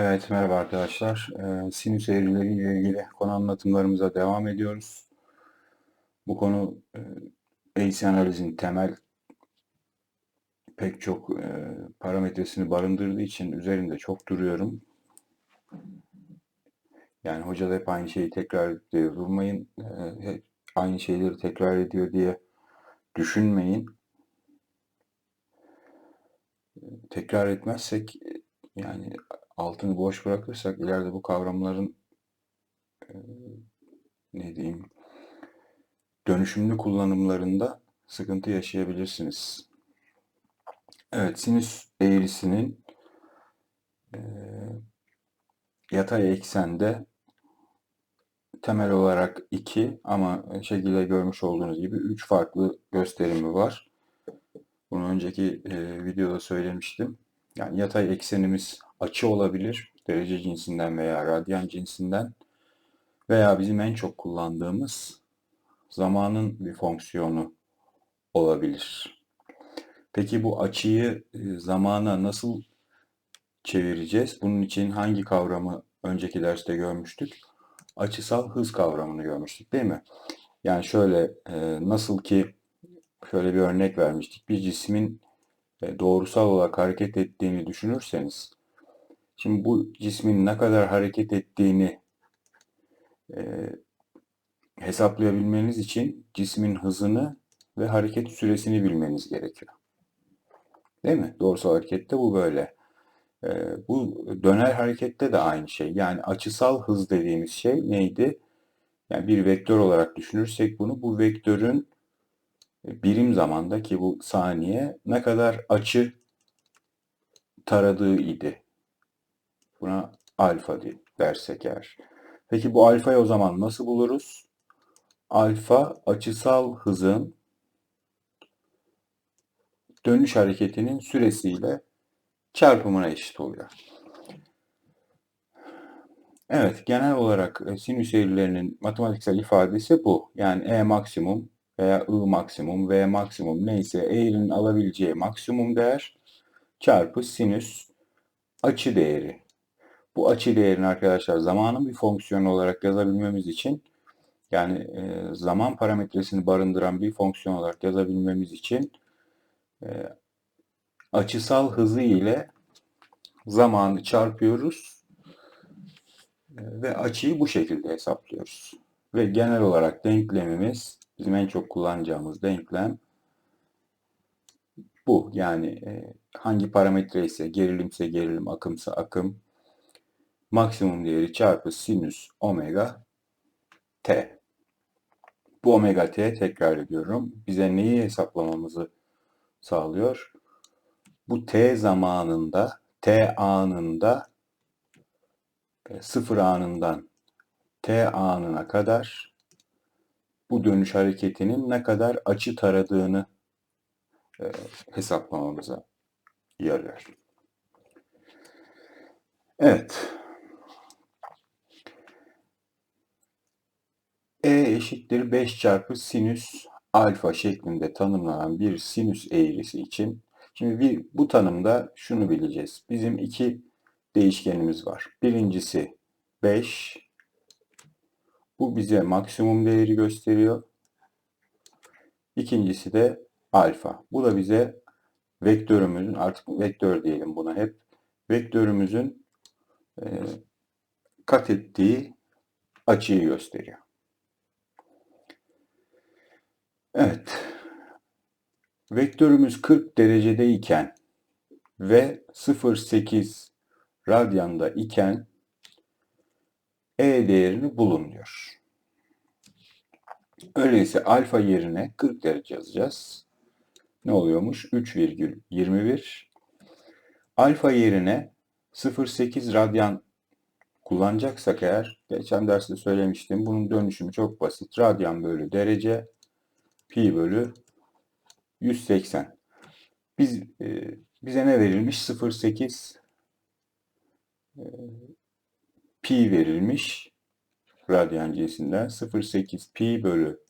Evet, merhaba arkadaşlar. Ee, sinüs eğrileriyle ilgili konu anlatımlarımıza devam ediyoruz. Bu konu e, AC analizin temel pek çok e, parametresini barındırdığı için üzerinde çok duruyorum. Yani hoca da hep aynı şeyi tekrar ediyor. Durmayın, e, hep aynı şeyleri tekrar ediyor diye düşünmeyin. Tekrar etmezsek yani altını boş bırakırsak ileride bu kavramların e, ne diyeyim dönüşümlü kullanımlarında sıkıntı yaşayabilirsiniz. Evet, sinüs eğrisinin e, yatay eksende temel olarak 2 ama şekilde görmüş olduğunuz gibi 3 farklı gösterimi var. Bunu önceki e, videoda söylemiştim. Yani yatay eksenimiz açı olabilir. Derece cinsinden veya radyan cinsinden. Veya bizim en çok kullandığımız zamanın bir fonksiyonu olabilir. Peki bu açıyı e, zamana nasıl çevireceğiz? Bunun için hangi kavramı önceki derste görmüştük? Açısal hız kavramını görmüştük değil mi? Yani şöyle e, nasıl ki şöyle bir örnek vermiştik. Bir cismin e, doğrusal olarak hareket ettiğini düşünürseniz şimdi bu cismin ne kadar hareket ettiğini e, hesaplayabilmeniz için cismin hızını ve hareket süresini bilmeniz gerekiyor. Değil mi? Doğrusal harekette bu böyle. E, bu döner harekette de aynı şey. Yani açısal hız dediğimiz şey neydi? Yani bir vektör olarak düşünürsek bunu bu vektörün birim zamanda ki bu saniye ne kadar açı taradığı idi. Buna alfa dersek eğer. Peki bu alfayı o zaman nasıl buluruz? Alfa açısal hızın dönüş hareketinin süresiyle çarpımına eşit oluyor. Evet, genel olarak e, sinüs eğrilerinin matematiksel ifadesi bu. Yani E maksimum veya I maksimum, V maksimum neyse eğrinin alabileceği maksimum değer çarpı sinüs açı değeri. Bu açı değerini arkadaşlar zamanın bir fonksiyonu olarak yazabilmemiz için yani e, zaman parametresini barındıran bir fonksiyon olarak yazabilmemiz için e, açısal hızı ile zamanı çarpıyoruz e, ve açıyı bu şekilde hesaplıyoruz. Ve genel olarak denklemimiz bizim en çok kullanacağımız denklem bu. Yani e, hangi parametre ise gerilimse gerilim, akımsa akım maksimum değeri çarpı sinüs omega t. Bu omega t tekrar ediyorum. Bize neyi hesaplamamızı sağlıyor? Bu t zamanında, t anında e, sıfır anından t anına kadar bu dönüş hareketinin ne kadar açı taradığını e, hesaplamamıza yarıyor. Evet. E eşittir 5 çarpı sinüs alfa şeklinde tanımlanan bir sinüs eğrisi için şimdi bir, bu tanımda şunu bileceğiz. Bizim iki değişkenimiz var. Birincisi 5 bu bize maksimum değeri gösteriyor. İkincisi de alfa. Bu da bize vektörümüzün artık vektör diyelim buna hep vektörümüzün e, kat ettiği açıyı gösteriyor. Evet. Vektörümüz 40 derecedeyken ve 0.8 radyanda iken E değerini bulun diyor. Öyleyse alfa yerine 40 derece yazacağız. Ne oluyormuş? 3,21. Alfa yerine 0.8 radyan kullanacaksak eğer, geçen derste söylemiştim, bunun dönüşümü çok basit. Radyan bölü derece, pi bölü 180. Biz e, bize ne verilmiş? 0.8 e, pi verilmiş radyan cinsinden 0.8 pi bölü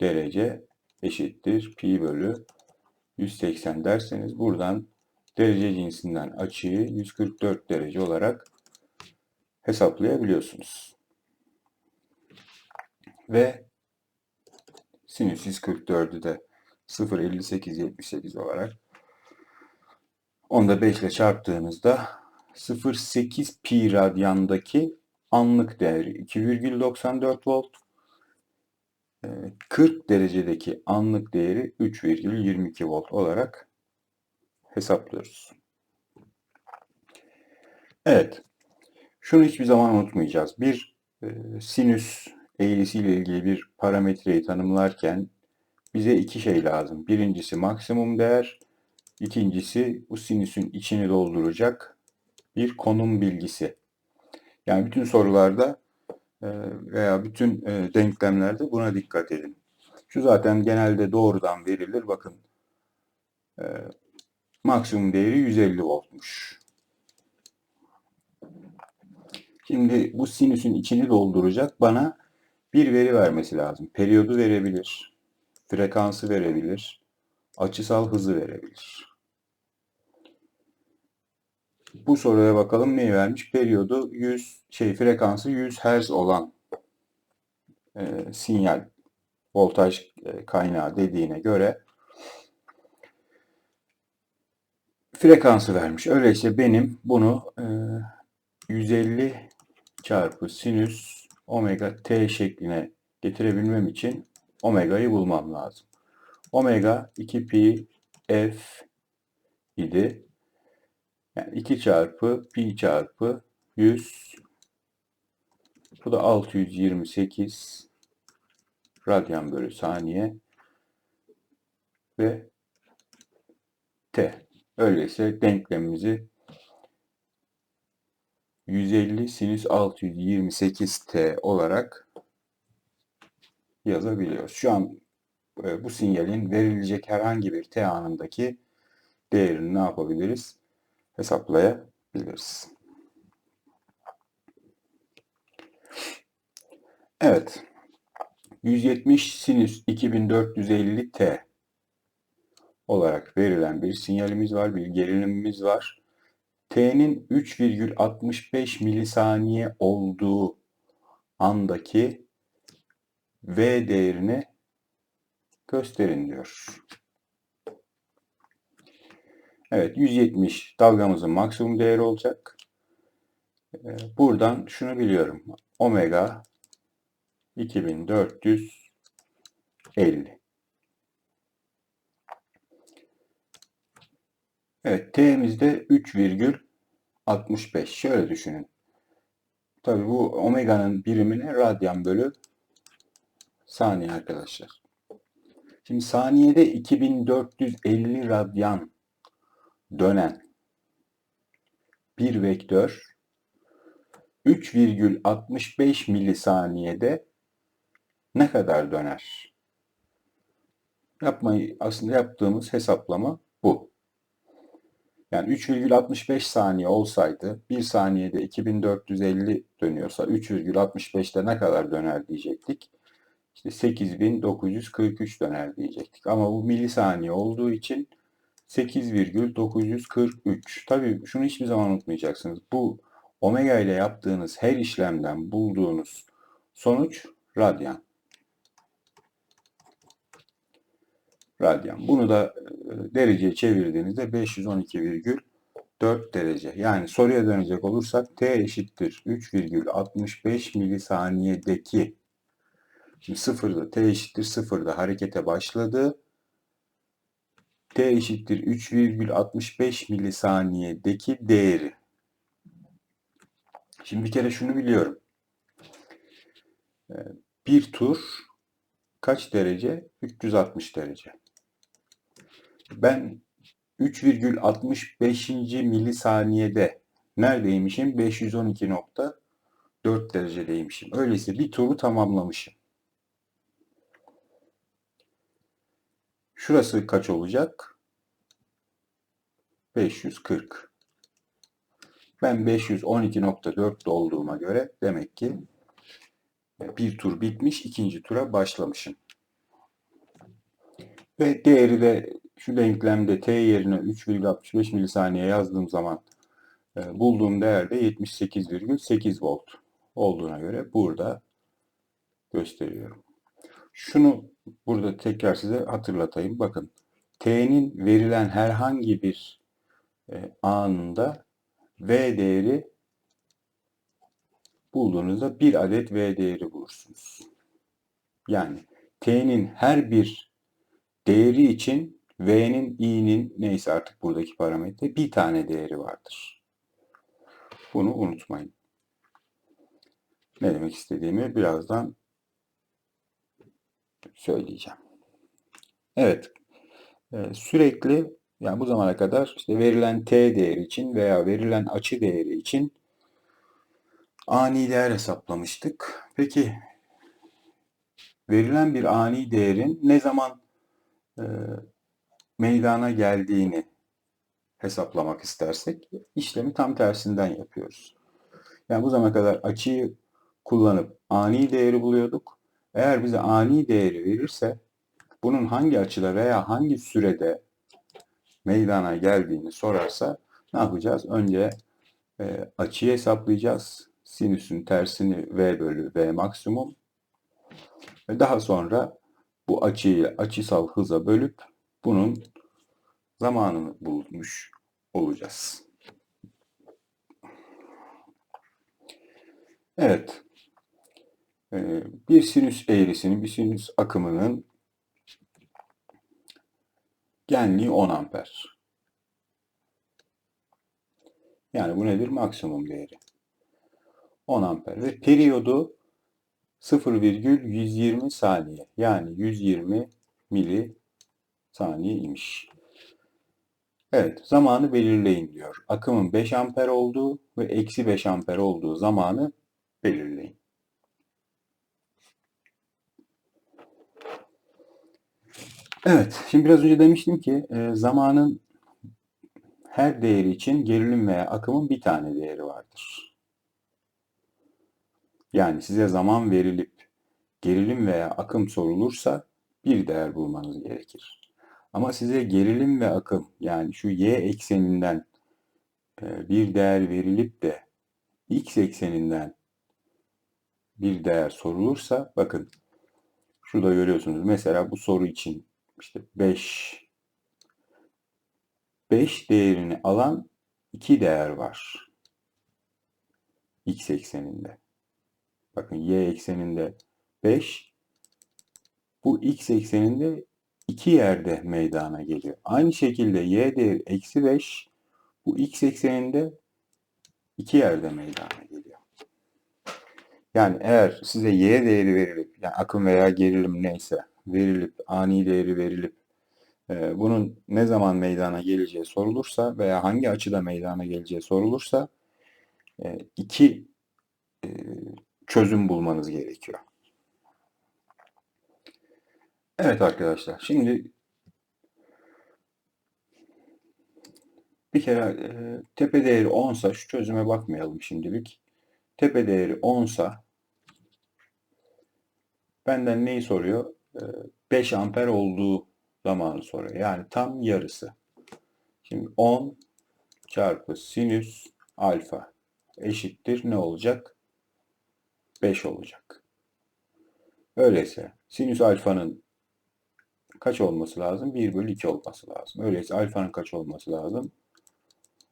derece eşittir pi bölü 180 derseniz buradan derece cinsinden açıyı 144 derece olarak hesaplayabiliyorsunuz. Ve sinüs 144'ü de 0.5878 olarak onu da 5 ile çarptığınızda 0.8 pi radyandaki anlık değeri 2,94 volt. 40 derecedeki anlık değeri 3,22 volt olarak hesaplıyoruz. Evet. Şunu hiçbir zaman unutmayacağız. Bir e, sinüs eğrisiyle ilgili bir parametreyi tanımlarken bize iki şey lazım. Birincisi maksimum değer, ikincisi bu sinüsün içini dolduracak bir konum bilgisi. Yani bütün sorularda e, veya bütün e, denklemlerde buna dikkat edin. Şu zaten genelde doğrudan verilir. Bakın e, maksimum değeri 150 voltmuş. Şimdi bu sinüsün içini dolduracak bana bir veri vermesi lazım. Periyodu verebilir, frekansı verebilir, açısal hızı verebilir. Bu soruya bakalım neyi vermiş? Periyodu 100 şey frekansı 100 Hz olan e, sinyal voltaj e, kaynağı dediğine göre frekansı vermiş. Öyleyse benim bunu e, 150 çarpı sinüs omega t şekline getirebilmem için omega'yı bulmam lazım. Omega 2 pi f idi. Yani 2 çarpı pi çarpı 100 bu da 628 radyan bölü saniye ve t. Öyleyse denklemimizi 150 sinüs 628 t olarak yazabiliyoruz. Şu an e, bu sinyalin verilecek herhangi bir t anındaki değerini ne yapabiliriz? Hesaplayabiliriz. Evet. 170 sinüs 2450 t olarak verilen bir sinyalimiz var, bir gerilimimiz var. T'nin 3,65 milisaniye olduğu andaki V değerini gösterin diyor. Evet 170 dalgamızın maksimum değeri olacak. Ee, buradan şunu biliyorum. Omega 2450. Evet T'mizde 3,65. Şöyle düşünün. Tabii bu omega'nın birimine radyan bölü saniye arkadaşlar. Şimdi saniyede 2450 radyan dönen bir vektör 3,65 milisaniyede ne kadar döner? Yapmayı aslında yaptığımız hesaplama. Yani 3,65 saniye olsaydı 1 saniyede 2450 dönüyorsa 3,65'te ne kadar döner diyecektik. İşte 8943 döner diyecektik. Ama bu milisaniye olduğu için 8,943. Tabii şunu hiçbir zaman unutmayacaksınız. Bu omega ile yaptığınız her işlemden bulduğunuz sonuç radyan. Radyan. Bunu da e, dereceye çevirdiğinizde 512,4 derece. Yani soruya dönecek olursak T eşittir 3,65 milisaniyedeki Şimdi sıfırda T eşittir sıfırda harekete başladı. T eşittir 3,65 milisaniyedeki değeri. Şimdi bir kere şunu biliyorum. Ee, bir tur kaç derece? 360 derece. Ben 3,65. milisaniyede neredeymişim? 512.4 derecedeymişim. Öyleyse bir turu tamamlamışım. Şurası kaç olacak? 540. Ben 512.4 olduğuma göre demek ki bir tur bitmiş, ikinci tura başlamışım. Ve değeri de şu denklemde t yerine 3,65 milisaniye yazdığım zaman e, bulduğum değerde 78,8 volt olduğuna göre burada gösteriyorum. Şunu burada tekrar size hatırlatayım. Bakın t'nin verilen herhangi bir e, anında v değeri bulduğunuzda bir adet v değeri bulursunuz. Yani t'nin her bir değeri için v'nin i'nin neyse artık buradaki parametre bir tane değeri vardır. Bunu unutmayın. Ne demek istediğimi birazdan söyleyeceğim. Evet. Ee, sürekli yani bu zamana kadar işte verilen t değeri için veya verilen açı değeri için ani değer hesaplamıştık. Peki verilen bir ani değerin ne zaman e, meydana geldiğini hesaplamak istersek işlemi tam tersinden yapıyoruz. Yani bu zamana kadar açıyı kullanıp ani değeri buluyorduk. Eğer bize ani değeri verirse bunun hangi açıda veya hangi sürede meydana geldiğini sorarsa ne yapacağız? Önce e, açıyı hesaplayacağız. Sinüsün tersini v bölü v maksimum. Ve daha sonra bu açıyı açısal hıza bölüp bunun zamanını bulmuş olacağız. Evet. Ee, bir sinüs eğrisinin, bir sinüs akımının genliği 10 amper. Yani bu nedir? Maksimum değeri. 10 amper ve periyodu 0,120 saniye. Yani 120 mili saniye imiş. Evet, zamanı belirleyin diyor. Akımın 5 amper olduğu ve eksi 5 amper olduğu zamanı belirleyin. Evet, şimdi biraz önce demiştim ki e, zamanın her değeri için gerilim veya akımın bir tane değeri vardır. Yani size zaman verilip gerilim veya akım sorulursa bir değer bulmanız gerekir. Ama size gerilim ve akım yani şu y ekseninden e, bir değer verilip de x ekseninden bir değer sorulursa bakın şurada görüyorsunuz. Mesela bu soru için işte 5 5 değerini alan iki değer var. X ekseninde. Bakın y ekseninde 5. Bu x ekseninde iki yerde meydana geliyor. Aynı şekilde y değeri eksi 5 bu x ekseninde iki yerde meydana geliyor. Yani eğer size y değeri verilip yani akım veya gerilim neyse verilip ani değeri verilip e, bunun ne zaman meydana geleceği sorulursa veya hangi açıda meydana geleceği sorulursa e, iki e, çözüm bulmanız gerekiyor. Evet arkadaşlar şimdi bir kere e, tepe değeri 10 sa şu çözüme bakmayalım şimdilik. Tepe değeri 10 sa benden neyi soruyor? E, 5 amper olduğu zamanı soruyor. Yani tam yarısı. Şimdi 10 çarpı sinüs alfa eşittir ne olacak? 5 olacak. Öyleyse sinüs alfanın kaç olması lazım? 1 bölü 2 olması lazım. Öyleyse alfanın kaç olması lazım?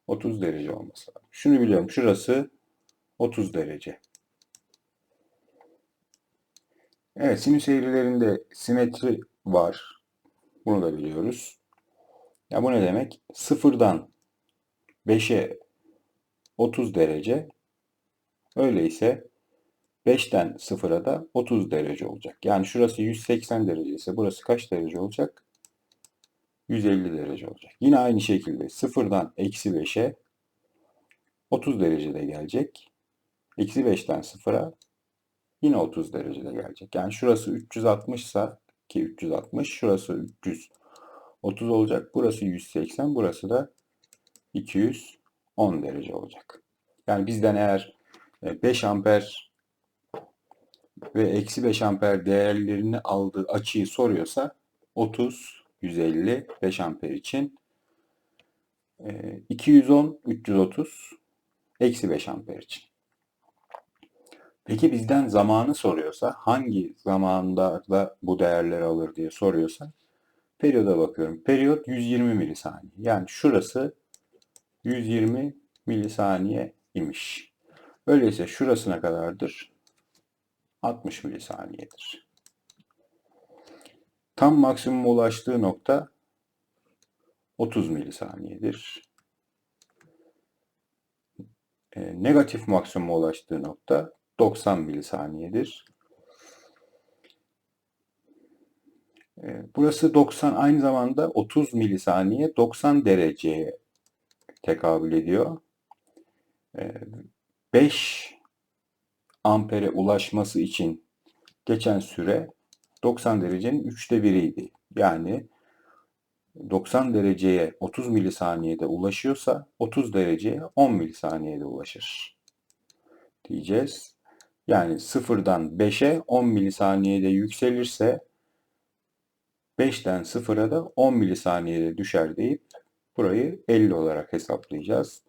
30 derece olması lazım. Şunu biliyorum. Şurası 30 derece. Evet sinüs eğrilerinde simetri var. Bunu da biliyoruz. Ya bu ne demek? Sıfırdan 5'e 30 derece. Öyleyse 5'ten 0'a da 30 derece olacak. Yani şurası 180 derece ise burası kaç derece olacak? 150 derece olacak. Yine aynı şekilde 0'dan eksi 5'e 30 derecede gelecek. Eksi 5'ten 0'a yine 30 derecede gelecek. Yani şurası 360 ise ki 360 şurası 330 olacak. Burası 180 burası da 210 derece olacak. Yani bizden eğer 5 amper ve eksi 5 amper değerlerini aldığı açıyı soruyorsa 30 150 5 amper için. E, 210 330 eksi 5 amper için. Peki bizden zamanı soruyorsa hangi zamanda da bu değerleri alır diye soruyorsa periyoda bakıyorum. Periyot 120 milisaniye. Yani şurası 120 milisaniye imiş. Öyleyse şurasına kadardır 60 milisaniyedir. Tam maksimum ulaştığı nokta 30 milisaniyedir. E, negatif maksimuma ulaştığı nokta 90 milisaniyedir. E, burası 90 aynı zamanda 30 milisaniye 90 dereceye tekabül ediyor. E, 5 ampere ulaşması için geçen süre 90 derecenin üçte biriydi. Yani 90 dereceye 30 milisaniyede ulaşıyorsa 30 dereceye 10 milisaniyede ulaşır. Diyeceğiz. Yani sıfırdan 5'e 10 milisaniyede yükselirse 5'ten 0'a da 10 milisaniyede düşer deyip burayı 50 olarak hesaplayacağız.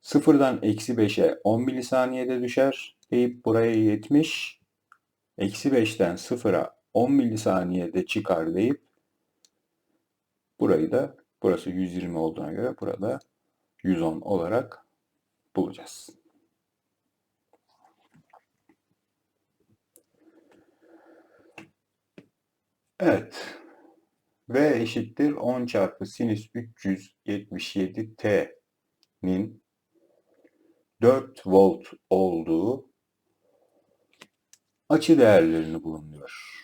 Sıfırdan eksi 5'e 10 milisaniyede düşer deyip buraya 70. Eksi 5'ten 0'a 10 milisaniyede çıkar deyip burayı da burası 120 olduğuna göre burada 110 olarak bulacağız. Evet. V eşittir 10 çarpı sinüs 377 t'nin 4 volt olduğu açı değerlerini bulunuyor.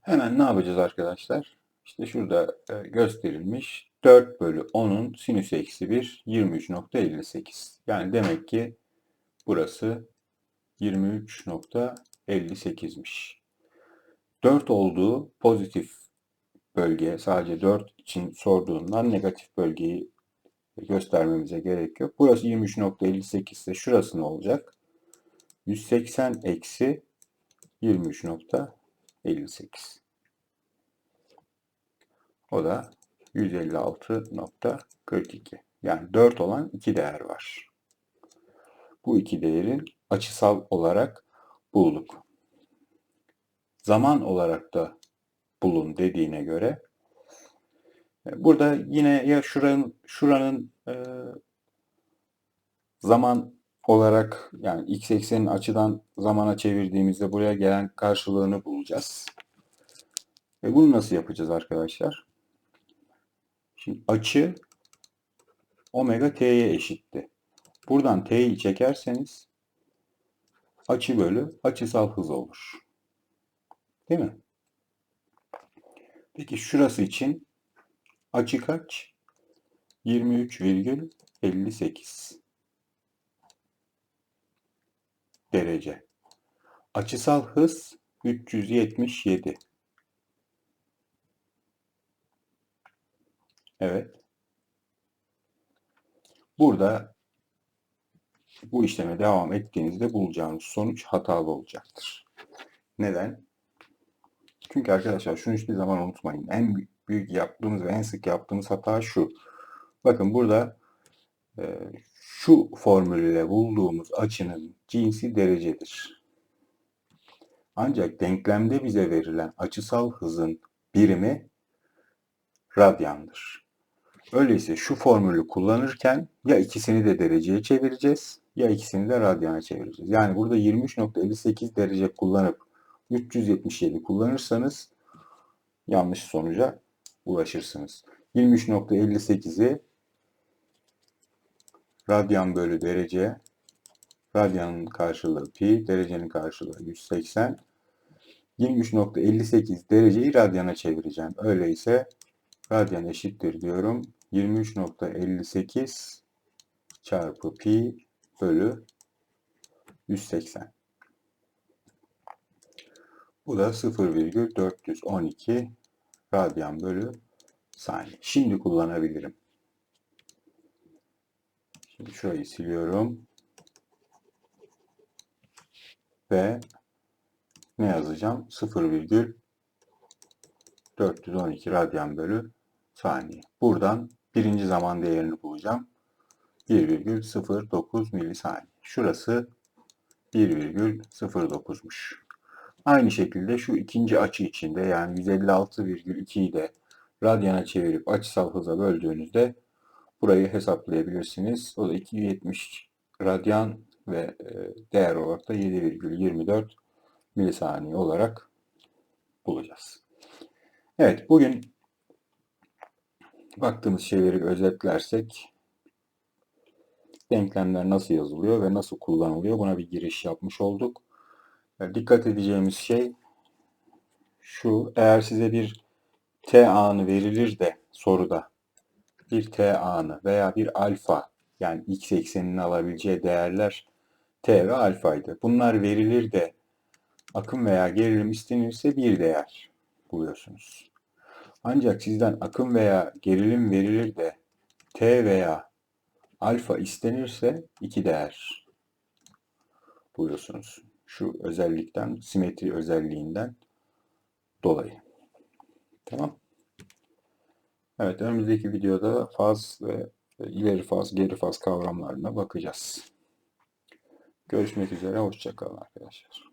Hemen ne yapacağız arkadaşlar? İşte şurada e, gösterilmiş 4 bölü 10'un sinüs eksi 1 23.58. Yani demek ki burası 23.58'miş. 4 olduğu pozitif bölge sadece 4 için sorduğundan negatif bölgeyi göstermemize gerek yok. Burası 23.58 ise şurası ne olacak? 180 eksi 23.58. O da 156.42. Yani 4 olan iki değer var. Bu iki değerin açısal olarak bulduk. Zaman olarak da bulun dediğine göre e, burada yine ya şuranın şuranın e, zaman olarak yani x eksenin açıdan zamana çevirdiğimizde buraya gelen karşılığını bulacağız. Ve bunu nasıl yapacağız arkadaşlar? Şimdi açı omega t'ye eşitti. Buradan t'yi çekerseniz açı bölü açısal hız olur. Değil mi? Peki şurası için açı kaç? 23,58 derece. Açısal hız 377. Evet. Burada bu işleme devam ettiğinizde bulacağınız sonuç hatalı olacaktır. Neden? Çünkü arkadaşlar şunu hiçbir zaman unutmayın. En büyük yaptığımız ve en sık yaptığımız hata şu. Bakın burada e, şu formülle bulduğumuz açının cinsi derecedir. Ancak denklemde bize verilen açısal hızın birimi radyandır. Öyleyse şu formülü kullanırken ya ikisini de dereceye çevireceğiz ya ikisini de radyana çevireceğiz. Yani burada 23.58 derece kullanıp 377 kullanırsanız yanlış sonuca ulaşırsınız. 23.58'i radyan bölü derece radyanın karşılığı pi, derecenin karşılığı 180. 23.58 dereceyi radyana çevireceğim. Öyleyse radyan eşittir diyorum. 23.58 çarpı pi bölü 180. Bu da 0,412 radyan bölü saniye. Şimdi kullanabilirim. Şimdi şurayı siliyorum. Ve ne yazacağım? 0,412 radyan bölü saniye. Buradan birinci zaman değerini bulacağım. 1,09 milisaniye. Şurası 1,09'muş. Aynı şekilde şu ikinci açı içinde yani 156,2'yi de radyana çevirip açısal hıza böldüğünüzde burayı hesaplayabilirsiniz. O da 270 radyan ve e, değer olarak da 7,24 milisaniye olarak bulacağız. Evet bugün baktığımız şeyleri özetlersek denklemler nasıl yazılıyor ve nasıl kullanılıyor buna bir giriş yapmış olduk. Dikkat edeceğimiz şey şu eğer size bir t anı verilir de soruda bir t anı veya bir alfa yani x eksenini alabileceği değerler t ve alfaydı. Bunlar verilir de akım veya gerilim istenirse bir değer buluyorsunuz. Ancak sizden akım veya gerilim verilir de t veya alfa istenirse iki değer buluyorsunuz. Şu özellikten, simetri özelliğinden dolayı. Tamam. Evet, önümüzdeki videoda faz ve ileri faz, geri faz kavramlarına bakacağız. Görüşmek üzere, hoşçakalın arkadaşlar.